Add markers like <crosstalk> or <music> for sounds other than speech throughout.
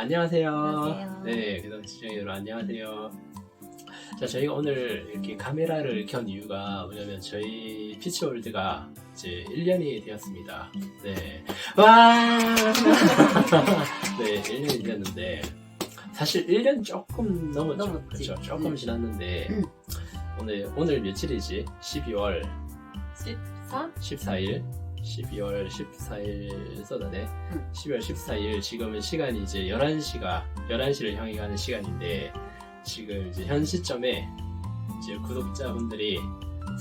안녕하세요. 안녕하세요. 네, 그동 시청자 여러분 안녕하세요. 자, 저희가 오늘 이렇게 카메라를 켠 이유가 뭐냐면 저희 피치월드가 이제 1년이 되었습니다. 네. 와! <laughs> 네, 1년이 되었는데 사실 1년 조금 넘었죠. 넘었지. 그렇죠. 조금 음. 지났는데 음. 오늘 오늘 며칠이지? 12월 14? 14일 12월 14일 쏟아내 응. 12월 14일 지금은 시간이 이제 11시가 11시를 향해 가는 시간인데 지금 이제 현 시점에 이제 구독자분들이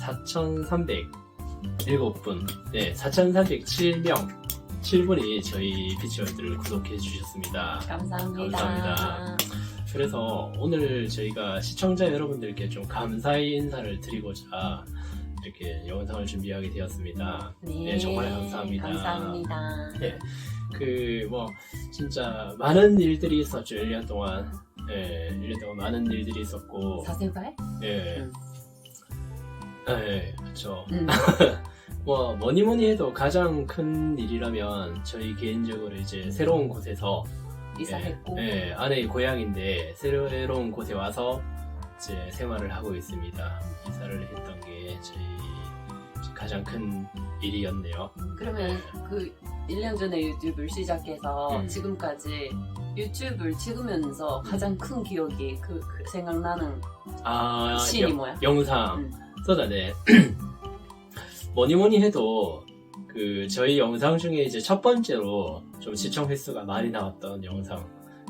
4,307분 네 4,307명 7분이 저희 피치월드를 구독해 주셨습니다 감사합니다. 감사합니다. 그래서 오늘 저희가 시청자 여러분들께 좀 감사의 인사를 드리고자 이렇게 영상을 준비하게 되었습니다. 네, 정말 감사합니다. 감사합니다. 네. 그뭐 진짜 많은 일들이 있었죠 1년 동안. 예, 1년 동안 많은 일들이 있었고, 사세발? 예, 응. 예, 그렇죠. 응. 뭐 뭐니 뭐니 해도 가장 큰 일이라면 저희 개인적으로 이제 새로운 곳에서 이사했고. 예, 예, 아내의 고향인데 새로운 곳에 와서 이제 생활을 하고 있습니다. 이사를 했던 게 저희 가장 큰 일이었네요. 그러면 그 1년 전에 유튜브를 시작해서 음. 지금까지 유튜브를 찍으면서 가장 큰 기억이 그, 그 생각나는 아, 영- 뭐야? 영상. 음. 쏟아내. <clears throat> 뭐니 뭐니 해도 그 저희 영상 중에 이제 첫 번째로 좀 시청 횟수가 많이 나왔던 영상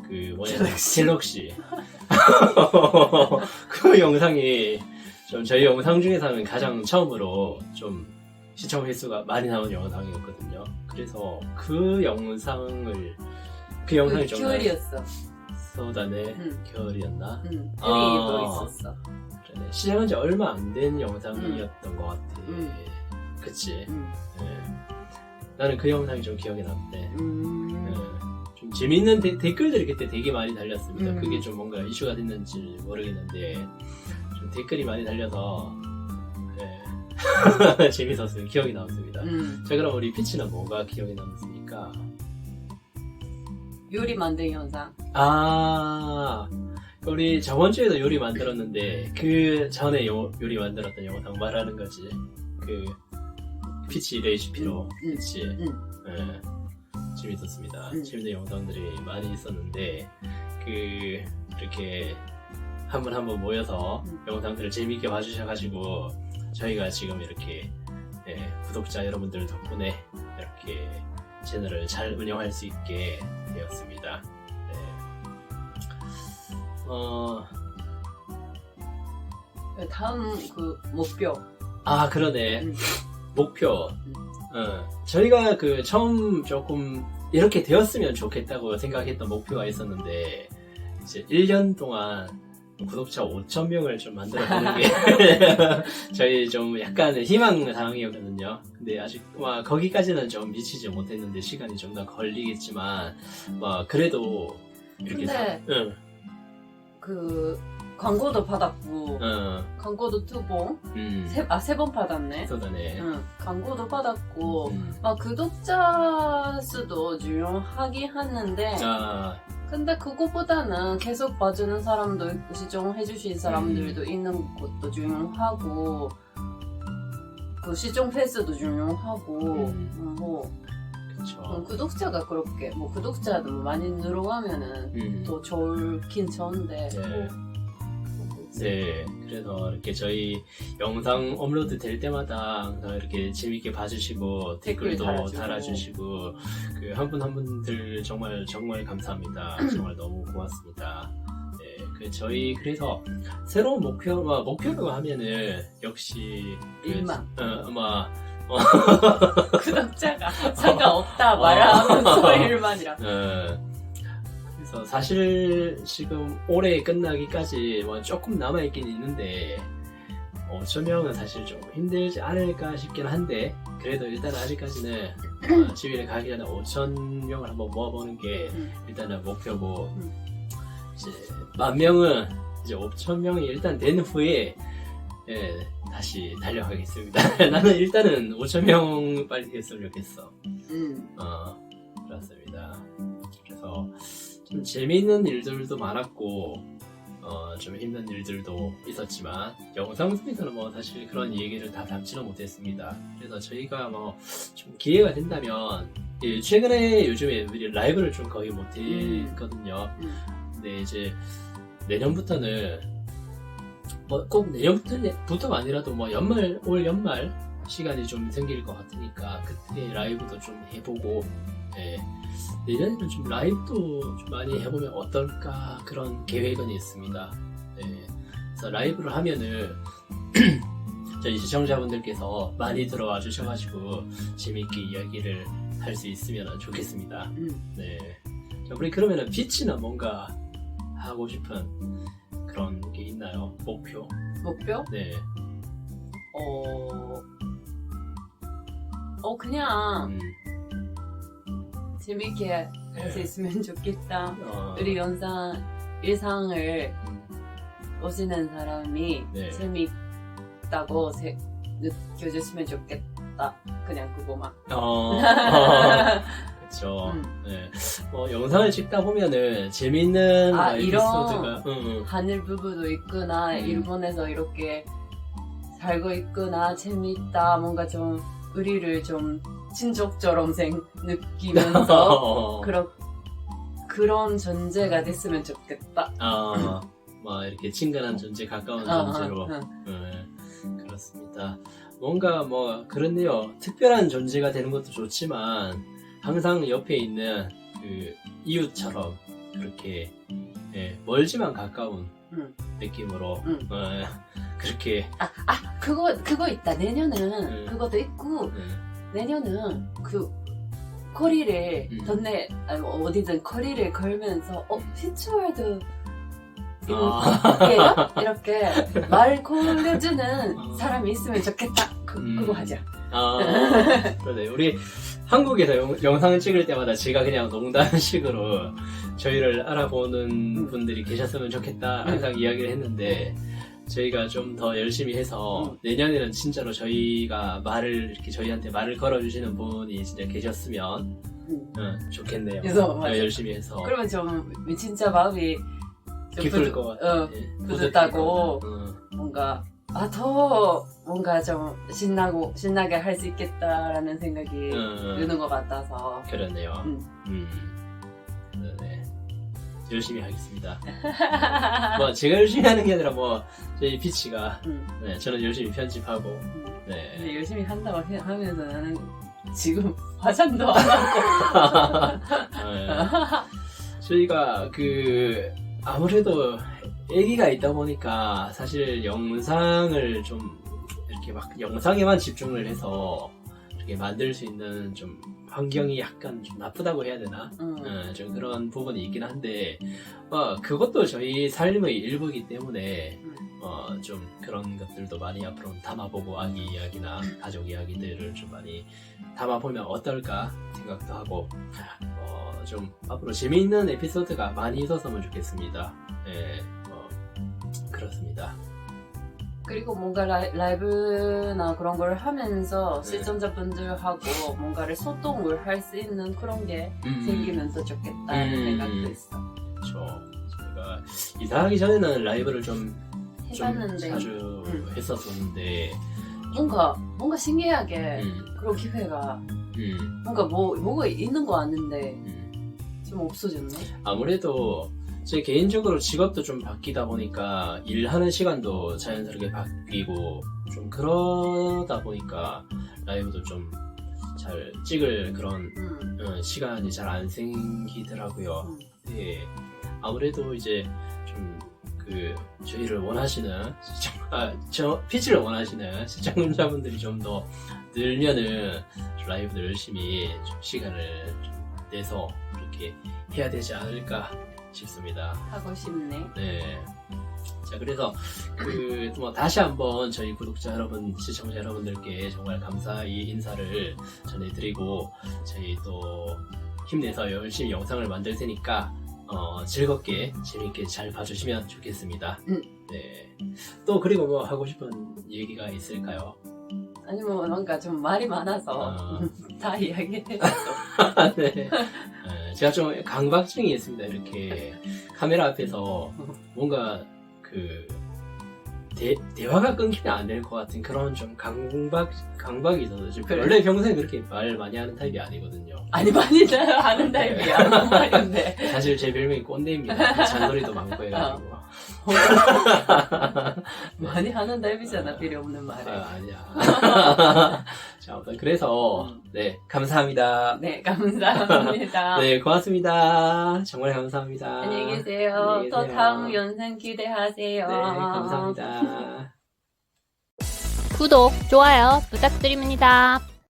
그 뭐냐 갤럭시. 갤럭시 <laughs> 그 영상이 좀 저희 영상 중에서는 가장 처음으로 좀 시청 횟수가 많이 나온 영상이었거든요. 그래서 그 영상을 그 영상이 그좀 겨울이었어. 쏟아내 응. 겨울이었나? 응. 아. 혜리도 있었어. 그러네. 시작한 지 얼마 안 된 영상이었던 것 같아. 음. 그치? 응. 예. 나는 그 영상이 좀 기억에 남네. 음. 예. 좀 재밌는 데- 댓글들이 그때 되게 많이 달렸습니다. 음. 그게 좀 뭔가 이슈가 됐는지 모르겠는데, 좀 댓글이 많이 달려서, 예. <laughs> 재밌었어요. 기억이 남습니다. 음. 자, 그럼 우리 피치는 뭐가 기억에 남습니까? 요리 만든 영상. 아, 우리 저번 주에도 요리 만들었는데 그 전에 요, 요리 만들었던 영상 말하는 거지. 그 피치 레시피로, 응, 그치? 응. 예, 재밌었습니다. 응. 재밌는 영상들이 많이 있었는데 그 이렇게 한 분 한 분 모여서 응. 영상들을 재미있게 봐주셔가지고 저희가 지금 이렇게 예, 구독자 여러분들 덕분에 이렇게 채널을 잘 운영할 수 있게 되었습니다. 네. 어, 다음 그 목표. 아 그러네 응. 목표. 응. 어, 저희가 그 처음 조금 이렇게 되었으면 좋겠다고 생각했던 목표가 있었는데 이제 1년 동안 구독자 5천 명을 좀 만들어 보는 게 <laughs> 저희 좀 약간 희망 사항이었거든요. 근데 아직 막 거기까지는 좀 미치지 못했는데 시간이 좀 더 걸리겠지만 막 그래도 이렇게 근데 사- 응, 그 광고도 받았고 응, 광고도 두 번, 음, 세, 아, 세 번 받았네. 쏟아내. 응, 광고도 받았고, 음. 막 구독자 수도 중요하긴 하는데, 아, 근데 그거보다는 계속 봐주는 사람도 있고, 시청해주신 사람들도 있는 것도 중요하고, 그 시청 횟수도 중요하고, 음. 뭐, 그쵸. 어, 구독자가 그렇게, 뭐, 구독자도 뭐 많이 늘어가면은 음. 더 좋긴 좋은데, 네. 뭐, 네, 그래서 이렇게 저희 영상 업로드 될 때마다 항상 이렇게 재밌게 봐주시고 댓글 댓글도 달아주고. 달아주시고 그 한 분 한 분들 정말 정말 감사합니다. <clears throat> 정말 너무 고맙습니다. 네, 그 저희 그래서 새로운 목표와 목표로 하면은 역시 그, 일만. 어, 아마 구독자가 <laughs> 상관없다 말하면서 일만이라. 어, 그래서 사실 지금 올해 끝나기까지 뭐 조금 남아있긴 있는데 5천 명은 사실 좀 힘들지 않을까 싶긴 한데 그래도 일단 아직까지는 어, <clears throat> 집에 가기 전에 5천 명을 한번 모아보는 게 음. 일단은 목표고 음. 이제 만 명은 이제 5천 명이 일단 된 후에 예, 다시 달려가겠습니다. <laughs> 나는 일단은 5천 명 빨리 됐으면 좋겠어. 음. 어, 그렇습니다. 그래서 좀 재미있는 일들도 많았고 어, 좀 힘든 일들도 있었지만 영상 속에서는 뭐 사실 그런 얘기를 다 담지는 못했습니다. 그래서 저희가 뭐 좀 기회가 된다면 예, 최근에 요즘에 우리 라이브를 좀 거의 못했거든요. 음. 근데 이제 내년부터는 뭐 꼭 내년부터가 아니라도 뭐 연말 올 연말 시간이 좀 생길 것 같으니까 그때 라이브도 좀 해보고 예, 내년에는 좀 라이브도 좀 많이 해보면 어떨까 그런 계획은 있습니다. 예, 그래서 라이브를 하면은 <clears throat> 저희 시청자분들께서 많이 들어와 주셔가지고 재밌게 이야기를 할 수 있으면 좋겠습니다. 음. 네. 자, 우리 그러면은 피치는 뭔가 하고 싶은 그런 게 있나요? 목표? 목표? 네. 어, 어 그냥 음, 재밌게 할수 네. 있으면 <laughs> 좋겠다. 어, 우리 영상 일상을 보시는 사람이 네. 재밌다고 세- 느껴졌으면 좋겠다. 그냥 그거만. 어, <laughs> 어, 그렇죠. 음. 네. 뭐 영상을 찍다 보면은 재밌는 아, 에피소드가, 응, 응. 하늘 부부도 있구나. 음. 일본에서 이렇게 살고 있구나. 재밌다. 뭔가 좀 우리를 좀 친족처럼 생 느끼면서 <laughs> 어, 그런 그런 존재가 됐으면 좋겠다. 어, 뭐 이렇게 친근한 존재, 가까운 어, 존재로. 어, 어. 네, 그렇습니다. 뭔가 뭐 그렇네요. 특별한 존재가 되는 것도 좋지만 항상 옆에 있는 그 이웃처럼 그렇게 예, 멀지만 가까운 음. 느낌으로 음. 어, 그렇게 그거 그거 있다. 내년은 음. 그것도 있고 예, 내년은 그 거리를 음. donne 아니, 뭐 어디든 거리를 걸면서 어 피츠월드 아. <laughs> 이렇게 말 걸려주는 어. 사람이 있으면 좋겠다. 그, 음. 그거 하자. 아, 그러네. 우리 한국에서 영, 영상을 찍을 때마다 제가 그냥 농담식으로 <laughs> 저희를 알아보는 음. 분들이 계셨으면 좋겠다 항상 이야기를 했는데 저희가 좀 더 열심히 해서 음. 내년에는 진짜로 저희가 말을 이렇게 저희한테 말을 걸어주시는 분이 진짜 계셨으면 음. 응, 좋겠네요. 그래서 맞아. 열심히 해서 그러면 좀 진짜 마음이 좀 기쁠 뿌듯- 것 같아. 어, 예, 뿌듯하고. 응. 뭔가 아 더 뭔가 좀 신나고 신나게 할 수 있겠다라는 생각이 응, 드는 것 같아서 그렇네요. 음. 음. 네. 열심히 하겠습니다. 뭐 제가 열심히 하는 게 아니라 뭐 저희 피치가 음. 네, 저는 열심히 편집하고 음. 네. 근데 열심히 한다고 해- 하면서 나는 지금 화장도 안 하고 네. 저희가 그 아무래도 아기가 있다 보니까 사실 영상을 좀 이렇게 막 영상에만 집중을 해서 이렇게 만들 수 있는 좀 환경이 약간 좀 나쁘다고 해야 되나? 음. 어, 좀 그런 부분이 있긴 한데 어, 그것도 저희 삶의 일부이기 때문에 음. 어, 좀 그런 것들도 많이 앞으로 담아보고 아기 이야기나 가족 이야기들을 좀 많이 담아보면 어떨까 생각도 하고 어, 좀 앞으로 재미있는 에피소드가 많이 있었으면 좋겠습니다. 예, 어, 그렇습니다. 그리고 뭔가 라이, 라이 브나 그런 걸 하면서 네. 시청자분들하고 뭔가를 소통을 할 수 있는 그런 게 음, 생기면서 좋겠다는 음. 생각도 있어. 그렇죠. 저희가 이사하기 전에는 라이브를 좀, 좀 해봤는데 자주 음. 했었었는데 뭔가 뭔가 신기하게 음, 그런 기회가 음, 뭔가 뭐 뭐가 있는 거 아는데 음. 좀 없어졌네. 아무래도 제 개인적으로 직업도 좀 바뀌다 보니까 일하는 시간도 자연스럽게 바뀌고 좀 그러다 보니까 라이브도 좀 잘 찍을 그런 음. 어, 시간이 잘 안 생기더라고요. 음. 네, 아무래도 이제 좀 그 저희를 원하시는 시청, 아, 저 피치를 원하시는 시청자분들이 좀 더 늘면은 라이브도 열심히 좀 시간을 좀 내서 이렇게 해야 되지 않을까 싶습니다. 하고 싶네. 네. 자, 그래서, 그, 뭐, 다시 한번 저희 구독자 여러분, 시청자 여러분들께 정말 감사의 인사를 전해드리고, 저희 또 힘내서 열심히 영상을 만들 테니까, 어, 즐겁게, 재밌게 잘 봐주시면 좋겠습니다. 음. 네. 또, 그리고 뭐 하고 싶은 얘기가 있을까요? 아니 뭐 뭔가 좀 말이 많아서 아. <laughs> 다 이야기해. <laughs> 네. 어, <laughs> 제가 좀 강박증이 있습니다. 이렇게 카메라 앞에서 뭔가 그 대, 대화가 끊기면 안 될 것 같은 그런 좀 강박 강박이 있어서 지금. 원래 평소에 그렇게 말 많이 하는 타입이 아니거든요. 아니 많이 하는 타입이야. 하는 <laughs> 말인데. 사실 제 별명이 꼰대입니다. 잔소리도 많고 해가지고. <laughs> 많이 하는 타입이잖아 필요 없는 말에. 아, 아니야. <laughs> 자, 아무튼 그래서 네 감사합니다. 네 감사합니다. <laughs> 네 고맙습니다. 정말 감사합니다. 안녕히 계세요. 안녕히 또 계세요. 다음 영상 기대하세요. 네 감사합니다. 구독, 좋아요 부탁드립니다.